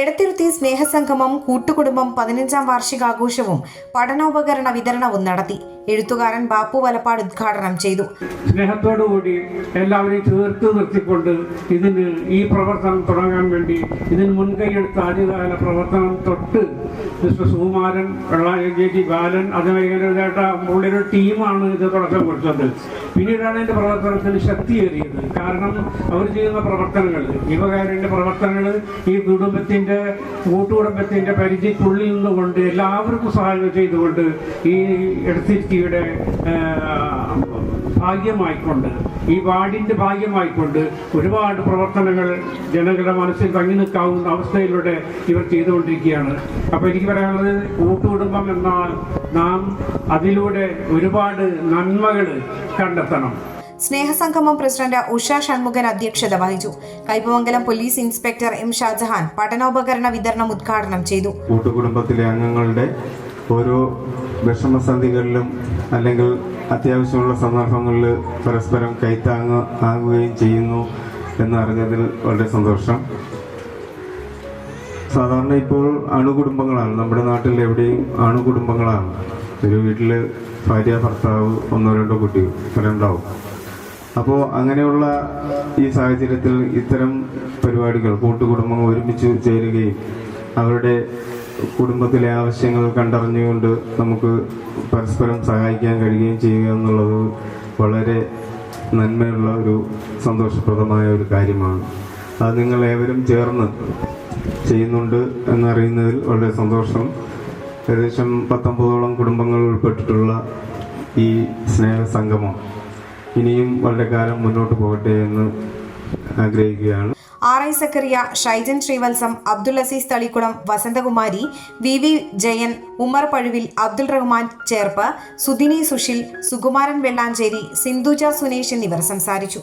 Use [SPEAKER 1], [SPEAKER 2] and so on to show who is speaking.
[SPEAKER 1] എടത്തിരുത്തി സ്നേഹസംഗമം കൂട്ടുകുടുംബം പതിനഞ്ചാം വാർഷികാഘോഷവും പഠനോപകരണ വിതരണവും നടത്തി. എഴുത്തുകാരൻ ബാപ്പു വലപ്പാട് ഉദ്ഘാടനം ചെയ്തു.
[SPEAKER 2] സ്നേഹത്തോടുകൂടി എല്ലാവരെയും ചേർത്ത് നിർത്തിക്കൊണ്ട് ഇതിന് ഈ പ്രവർത്തനം തുടങ്ങാൻ വേണ്ടി ഇതിന് മുൻകൈയെടുത്ത ആദ്യകാല പ്രവർത്തനം തൊട്ട് മിസ്റ്റർ സുകുമാരൻ വെള്ളായജി ബാലൻ അതുമായിട്ട് ഉള്ളൊരു ടീമാണ് ഇത് തുടക്കം കൊടുത്തത് പിന്നീടാണ് എന്റെ പ്രവർത്തനത്തിന് ശക്തിയേറിയത്. കാരണം അവർ ചെയ്യുന്ന പ്രവർത്തനങ്ങൾ യുവകാരന്റെ പ്രവർത്തനങ്ങൾ ഈ കുടുംബത്തിന്റെ കൂട്ടുകുടുംബത്തിന്റെ പരിധിക്കുള്ളിൽ നിന്നുകൊണ്ട് എല്ലാവർക്കും സഹായം ചെയ്തുകൊണ്ട് ഈ എടുത്തിരിത്തിയുടെ ഭാഗ്യമായിക്കൊണ്ട് ഈ വാർഡിന്റെ ഭാഗ്യമായിക്കൊണ്ട് ഒരുപാട് പ്രവർത്തനങ്ങൾ ജനങ്ങളുടെ മനസ്സിൽ തങ്ങി നിൽക്കാവുന്ന അവസ്ഥയിലൂടെ ഇവർ ചെയ്തുകൊണ്ടിരിക്കുകയാണ്. അപ്പോൾ എനിക്ക് പറയാനുള്ളത് കൂട്ടുകുടുംബം എന്നാൽ നാം അതിലൂടെ ഒരുപാട് നന്മകൾ കണ്ടെത്തണം.
[SPEAKER 1] സ്നേഹസംഗമം പ്രസിഡന്റ് ഉഷ ഷൺമുഖൻ അധ്യക്ഷത വഹിച്ചു. Kaipamangalam police inspector M Shajahan പഠനോപകരണ വിതരണം ഉദ്ഘാടനം ചെയ്തു.
[SPEAKER 3] കൂട്ടുകുടുംബത്തിലെ അംഗങ്ങളുടെ ഓരോ വിഷമസന്ധികളിലും അല്ലെങ്കിൽ അത്യാവശ്യമുള്ള സന്ദർഭങ്ങളിൽ പരസ്പരം കൈത്താങ്ങ ആകുകയും ചെയ്യുന്നു എന്നറിഞ്ഞതിൽ വളരെ സന്തോഷം. സാധാരണ ഇപ്പോൾ അണുകുടുംബങ്ങളാണ്. നമ്മുടെ നാട്ടിൽ എവിടെയും അണുകുടുംബങ്ങളാണ്. ഒരു വീട്ടിൽ ഭാര്യ ഭർത്താവ് ഒന്നോ രണ്ടോ കുട്ടികൾ രണ്ടാവും അപ്പോൾ അങ്ങനെയുള്ള ഈ സാഹചര്യത്തിൽ ഇത്തരം പരിപാടികൾ കൂട്ടുകുടുംബങ്ങൾ ഒരുമിച്ച് ചേരുകയും അവരുടെ കുടുംബത്തിലെ ആവശ്യങ്ങൾ കണ്ടറിഞ്ഞുകൊണ്ട് നമുക്ക് പരസ്പരം സഹായിക്കാൻ കഴിയുകയും ചെയ്യുക എന്നുള്ളത് വളരെ നന്മയുള്ള ഒരു സന്തോഷപ്രദമായ ഒരു കാര്യമാണ്. അത് നിങ്ങൾ ഏവരും ചേർന്ന് ചെയ്യുന്നുണ്ട് എന്നറിയുന്നതിൽ വളരെ സന്തോഷം. ഏകദേശം പത്തൊമ്പതോളം കുടുംബങ്ങൾ ഉൾപ്പെട്ടിട്ടുള്ള ഈ സ്നേഹ സംഗമം ഇനിയും വളരെ കാലം മുന്നോട്ട് പോകട്ടെ എന്ന് ആഗ്രഹിക്കുകയാണ്.
[SPEAKER 1] R I Zakariya Shaijan Srivatsam Abdul Aziz Thalikulam Vasanthakumari V V Jayan Umar Pazhuvil Abdul Rahman Cherpu Sudhini Sushil Sukumaran Vellanchery Sindhuja Sunesh എന്നിവർ സംസാരിച്ചു.